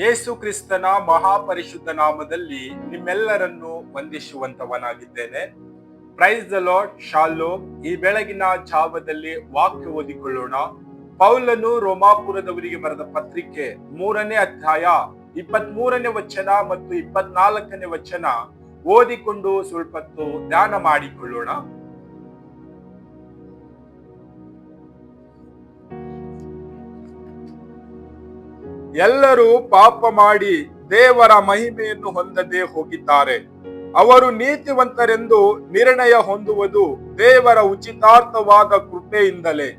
ಯೇಸು ಕ್ರಿಸ್ತನ ಮಹಾಪರಿಶುದ್ಧ ನಾಮದಲ್ಲಿ ನಿಮ್ಮೆಲ್ಲರನ್ನು ವಂದಿಸುವಂತವನಾಗಿದ್ದೇನೆ ಪ್ರೈಸ್ ದ ಲಾರ್ಡ್ ಶಾಲೋ ಈ ಬೆಳಗಿನ ಜಾವದಲ್ಲಿ ವಾಕ್ಯ ಓದಿಕೊಳ್ಳೋಣ. ಪೌಲನು ರೋಮಾಪುರದವರಿಗೆ ಬರೆದ ಪತ್ರಿಕೆ ಮೂರನೇ ಅಧ್ಯಾಯ ಇಪ್ಪತ್ ಮೂರನೇ ವಚನ ಮತ್ತು ಇಪ್ಪತ್ನಾಲ್ಕನೇ ವಚನ ಓದಿಕೊಂಡು ಸ್ವಲ್ಪತ್ತು ಧ್ಯಾನ ಮಾಡಿಕೊಳ್ಳೋಣ. ಎಲ್ಲರೂ ಪಾಪ ಮಾಡಿ ದೇವರ ಮಹಿಮೆಯನ್ನು ಹೊಂದದೆ ಹೋಗಿದ್ದಾರೆ. ಅವರು ನೀತಿವಂತರೆಂದು ನಿರ್ಣಯ ಹೊಂದುವುದು ದೇವರ ಉಚಿತಾರ್ಥವಾದ ಕೃಪೆಯಿಂದಲೇ.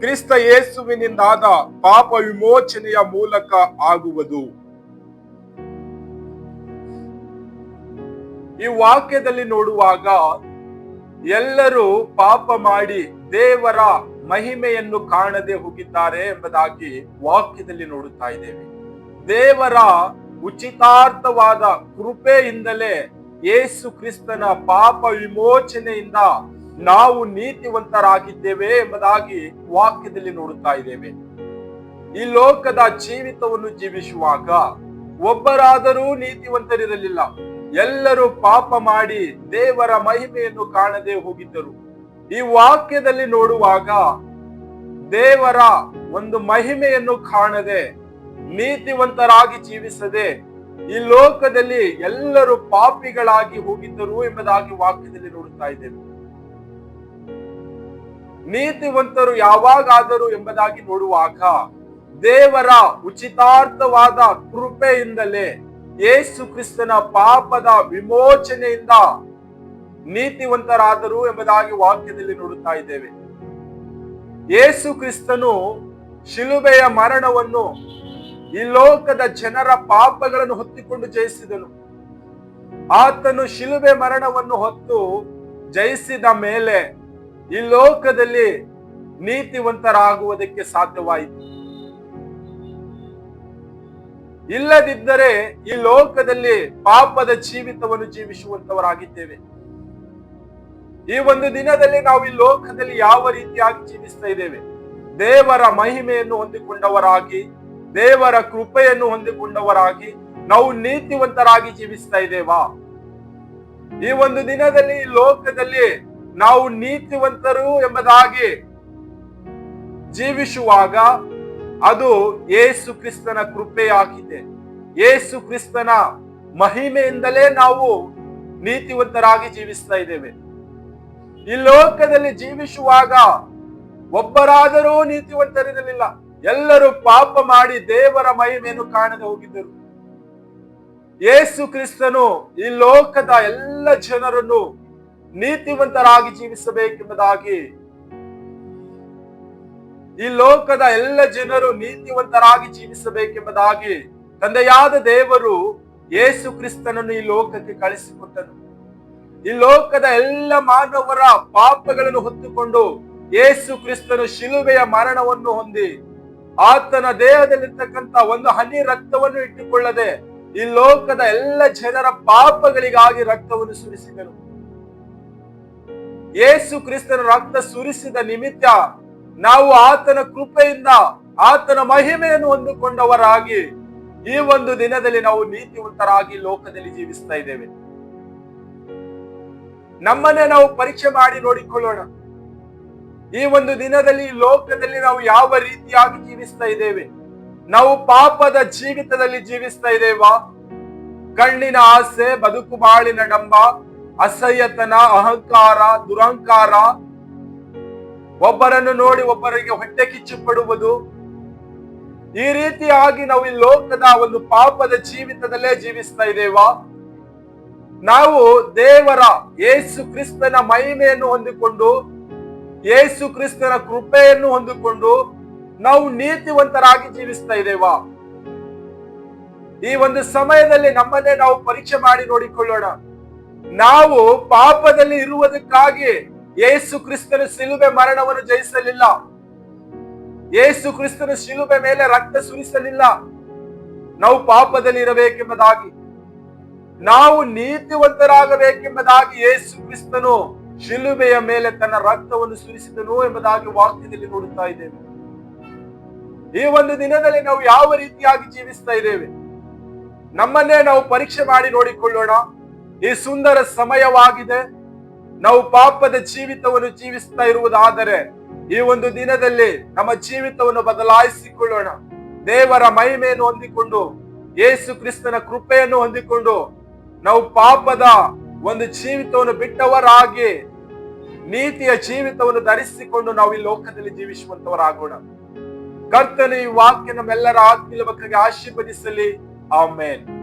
ಕ್ರಿಸ್ತ ಯೇಸುವಿನಿಂದಾದ ಪಾಪ ವಿಮೋಚನೆಯ ಮೂಲಕ ಆಗುವುದು. ಈ ವಾಕ್ಯದಲ್ಲಿ ನೋಡುವಾಗ ಎಲ್ಲರೂ ಪಾಪ ಮಾಡಿ ದೇವರ ಮಹಿಮೆಯನ್ನು ಕಾಣದೆ ಹೋಗಿದ್ದಾರೆ ಎಂಬುದಾಗಿ ವಾಕ್ಯದಲ್ಲಿ ನೋಡುತ್ತಾ ಇದ್ದೇವೆ. ದೇವರ ಉಚಿತಾರ್ಥವಾದ ಕೃಪೆಯಿಂದಲೇ ಯೇಸು ಕ್ರಿಸ್ತನ ಪಾಪ ವಿಮೋಚನೆಯಿಂದ ನಾವು ನೀತಿವಂತರಾಗಿದ್ದೇವೆ ಎಂಬುದಾಗಿ ವಾಕ್ಯದಲ್ಲಿ ನೋಡುತ್ತಾ ಇದ್ದೇವೆ. ಈ ಲೋಕದ ಜೀವಿತವನ್ನು ಜೀವಿಸುವಾಗ ಒಬ್ಬರಾದರೂ ನೀತಿವಂತರಿರಲಿಲ್ಲ. ಎಲ್ಲರೂ ಪಾಪ ಮಾಡಿ ದೇವರ ಮಹಿಮೆಯನ್ನು ಕಾಣದೆ ಹೋಗಿದ್ದರು. ಈ ವಾಕ್ಯದಲ್ಲಿ ನೋಡುವಾಗ ದೇವರ ಒಂದು ಮಹಿಮೆಯನ್ನು ಕಾಣದೆ, ನೀತಿವಂತರಾಗಿ ಜೀವಿಸದೆ, ಈ ಲೋಕದಲ್ಲಿ ಎಲ್ಲರೂ ಪಾಪಿಗಳಾಗಿ ಹೋಗಿದ್ದರು ಎಂಬುದಾಗಿ ವಾಕ್ಯದಲ್ಲಿ ನೋಡುತ್ತಾ ಇದ್ದೇವೆ. ನೀತಿವಂತರು ಯಾವಾಗಾದರು ಎಂಬುದಾಗಿ ನೋಡುವಾಗ ದೇವರ ಉಚಿತಾರ್ಥವಾದ ಕೃಪೆಯಿಂದಲೇ ಯೇಸು ಕ್ರಿಸ್ತನ ಪಾಪದ ವಿಮೋಚನೆಯಿಂದ ನೀತಿವಂತರಾದರು ಎಂಬುದಾಗಿ ವಾಕ್ಯದಲ್ಲಿ ನೋಡುತ್ತಾ ಇದ್ದೇವೆ. ಯೇಸು ಕ್ರಿಸ್ತನು ಶಿಲುಬೆಯ ಮರಣವನ್ನು ಈ ಲೋಕದ ಜನರ ಪಾಪಗಳನ್ನು ಹೊತ್ತಿಕೊಂಡು ಜಯಿಸಿದನು. ಆತನು ಶಿಲುಬೆ ಮರಣವನ್ನು ಹೊತ್ತು ಜಯಿಸಿದ ಮೇಲೆ ಈ ಲೋಕದಲ್ಲಿ ನೀತಿವಂತರಾಗುವುದಕ್ಕೆ ಸಾಧ್ಯವಾಯಿತು. ಇಲ್ಲದಿದ್ದರೆ ಈ ಲೋಕದಲ್ಲಿ ಪಾಪದ ಜೀವಿತವನ್ನು ಜೀವಿಸುವಂತವರಾಗಿದ್ದೇವೆ. ಈ ಒಂದು ದಿನದಲ್ಲಿ ನಾವು ಈ ಲೋಕದಲ್ಲಿ ಯಾವ ರೀತಿಯಾಗಿ ಜೀವಿಸ್ತಾ ಇದ್ದೇವೆ? ದೇವರ ಮಹಿಮೆಯನ್ನು ಹೊಂದಿಕೊಂಡವರಾಗಿ, ದೇವರ ಕೃಪೆಯನ್ನು ಹೊಂದಿಕೊಂಡವರಾಗಿ ನಾವು ನೀತಿವಂತರಾಗಿ ಜೀವಿಸ್ತಾ ಇದ್ದೇವಾ? ಈ ಒಂದು ದಿನದಲ್ಲಿ ಈ ಲೋಕದಲ್ಲಿ ನಾವು ನೀತಿವಂತರು ಎಂಬುದಾಗಿ ಜೀವಿಸುವಾಗ ಅದು ಯೇಸು ಕ್ರಿಸ್ತನ ಕೃಪೆಯಾಗಿದೆ ಯೇಸು ಕ್ರಿಸ್ತನ ಮಹಿಮೆಯಿಂದಲೇ ನಾವು ನೀತಿವಂತರಾಗಿ ಜೀವಿಸ್ತಾ ಇದ್ದೇವೆ. ಈ ಲೋಕದಲ್ಲಿ ಜೀವಿಸುವಾಗ ಒಬ್ಬರಾದರೂ ನೀತಿವಂತರಿರಲಿಲ್ಲ. ಎಲ್ಲರೂ ಪಾಪ ಮಾಡಿ ದೇವರ ಮಹಿಮೆಯನ್ನು ಕಾಣದೆ ಹೋಗಿದ್ದರು. ಯೇಸು ಕ್ರಿಸ್ತನು ಈ ಲೋಕದ ಎಲ್ಲ ಜನರನ್ನು ನೀತಿವಂತರಾಗಿ ಜೀವಿಸಬೇಕೆಂಬುದಾಗಿ ಈ ಲೋಕದ ಎಲ್ಲ ಜನರು ನೀತಿವಂತರಾಗಿ ಜೀವಿಸಬೇಕೆಂಬುದಾಗಿ ತಂದೆಯಾದ ದೇವರು ಯೇಸು ಕ್ರಿಸ್ತನನ್ನು ಈ ಲೋಕಕ್ಕೆ ಕಳಿಸಿಕೊಟ್ಟನು ಈ ಲೋಕದ ಎಲ್ಲ ಮಾನವರ ಪಾಪಗಳನ್ನು ಹೊತ್ತುಕೊಂಡು ಯೇಸು ಕ್ರಿಸ್ತನು ಶಿಲುಬೆಯ ಮರಣವನ್ನು ಹೊಂದಿ ಆತನ ದೇಹದಲ್ಲಿರ್ತಕ್ಕಂತ ಒಂದು ಹನಿ ರಕ್ತವನ್ನು ಇಟ್ಟುಕೊಳ್ಳದೆ ಈ ಲೋಕದ ಎಲ್ಲ ಜನರ ಪಾಪಗಳಿಗಾಗಿ ರಕ್ತವನ್ನು ಸುರಿಸಿದನು. ಯೇಸು ಕ್ರಿಸ್ತನ ರಕ್ತ ಸುರಿಸಿದ ನಿಮಿತ್ತ ನಾವು ಆತನ ಕೃಪೆಯಿಂದ, ಆತನ ಮಹಿಮೆಯನ್ನು ಹೊಂದಿಕೊಂಡವರಾಗಿ ಈ ಒಂದು ದಿನದಲ್ಲಿ ನಾವು ನೀತಿವಂತರಾಗಿ ಲೋಕದಲ್ಲಿ ಜೀವಿಸ್ತಾ ಇದ್ದೇವೆ. ನಮ್ಮನ್ನೇ ನಾವು ಪರೀಕ್ಷೆ ಮಾಡಿ ನೋಡಿಕೊಳ್ಳೋಣ. ಈ ಒಂದು ದಿನದಲ್ಲಿ ಲೋಕದಲ್ಲಿ ನಾವು ಯಾವ ರೀತಿಯಾಗಿ ಜೀವಿಸ್ತಾ ಇದ್ದೇವೆ? ನಾವು ಪಾಪದ ಜೀವಿತದಲ್ಲಿ ಜೀವಿಸ್ತಾ ಇದ್ದೇವಾ? ಕಣ್ಣಿನ ಆಸೆ, ಬದುಕು ಬಾಳಿನ ಡಂಬ, ಅಸಹ್ಯತನ, ಅಹಂಕಾರ, ದುರಹಂಕಾರ. ಒಬ್ಬರನ್ನು ನೋಡಿ ಒಬ್ಬರಿಗೆ ಹೊಟ್ಟೆ ಕಿಚ್ಚು ಪಡುವುದು ಈ ರೀತಿಯಾಗಿ ನಾವು ಈ ಲೋಕದ ಒಂದು ಪಾಪದ ಜೀವಿತದಲ್ಲೇ ಜೀವಿಸ್ತಾ ಇದ್ದೇವಾ? ನಾವು ದೇವರ ಯೇಸು ಕ್ರಿಸ್ತನ ಮಹಿಮೆಯನ್ನು ಹೊಂದಿಕೊಂಡು, ಯೇಸು ಕ್ರಿಸ್ತನ ಕೃಪೆಯನ್ನು ಹೊಂದಿಕೊಂಡು ನಾವು ನೀತಿವಂತರಾಗಿ ಜೀವಿಸ್ತಾ ಇದ್ದೇವಾ. ಈ ಒಂದು ಸಮಯದಲ್ಲಿ ನಮ್ಮನ್ನೇ ನಾವು ಪರೀಕ್ಷೆ ಮಾಡಿ ನೋಡಿಕೊಳ್ಳೋಣ. ನಾವು ಪಾಪದಲ್ಲಿ ಇರುವುದಕ್ಕಾಗಿ ಯೇಸು ಕ್ರಿಸ್ತನ ಸಿಲುಬೆ ಮರಣವನ್ನು ಜಯಿಸಲಿಲ್ಲ. ಯೇಸು ಕ್ರಿಸ್ತನ ಶಿಲುಬೆ ಮೇಲೆ ರಕ್ತ ಸುರಿಸಲಿಲ್ಲ. ನಾವು ಪಾಪದಲ್ಲಿ ಇರಬೇಕೆಂಬುದಾಗಿ. ನಾವು ನೀತಿವಂತರಾಗಬೇಕೆಂಬುದಾಗಿ ಯೇಸು ಕ್ರಿಸ್ತನು ಶಿಲುಬೆಯ ಮೇಲೆ ತನ್ನ ರಕ್ತವನ್ನು ಸುರಿಸಿದನು ಎಂಬುದಾಗಿ ವಾಕ್ಯದಲ್ಲಿ ನೋಡುತ್ತಾ ಇದ್ದೇವೆ. ಈ ಒಂದು ದಿನದಲ್ಲಿ ನಾವು ಯಾವ ರೀತಿಯಾಗಿ ಜೀವಿಸ್ತಾ ಇದ್ದೇವೆ? ನಮ್ಮನ್ನೇ ನಾವು ಪರೀಕ್ಷೆ ಮಾಡಿ ನೋಡಿಕೊಳ್ಳೋಣ. ಈ ಸುಂದರ ಸಮಯವಾಗಿದೆ. ನಾವು ಪಾಪದ ಜೀವಿತವನ್ನು ಜೀವಿಸ್ತಾ ಇರುವುದಾದರೆ ಈ ಒಂದು ದಿನದಲ್ಲಿ ನಮ್ಮ ಜೀವಿತವನ್ನು ಬದಲಾಯಿಸಿಕೊಳ್ಳೋಣ. ದೇವರ ಮಹಿಮೆಯನ್ನು ಹೊಂದಿಕೊಂಡು, ಯೇಸು ಕ್ರಿಸ್ತನ ಕೃಪೆಯನ್ನು ಹೊಂದಿಕೊಂಡು ನಾವು ಪಾಪದ ಒಂದು ಜೀವಿತವನ್ನು ಬಿಟ್ಟವರಾಗಿ, ನೀತಿಯ ಜೀವಿತವನ್ನು ಧರಿಸಿಕೊಂಡು ನಾವು ಈ ಲೋಕದಲ್ಲಿ ಜೀವಿಸುವಂತವರಾಗೋಣ. ಕರ್ತನು ಈ ವಾಕ್ಯ ನಮ್ಮೆಲ್ಲರ ಆತ್ಮೀಯ ಮಕ್ಕಳಿಗೆ ಆಶೀರ್ವದಿಸಲಿ. ಆಮೇನ್.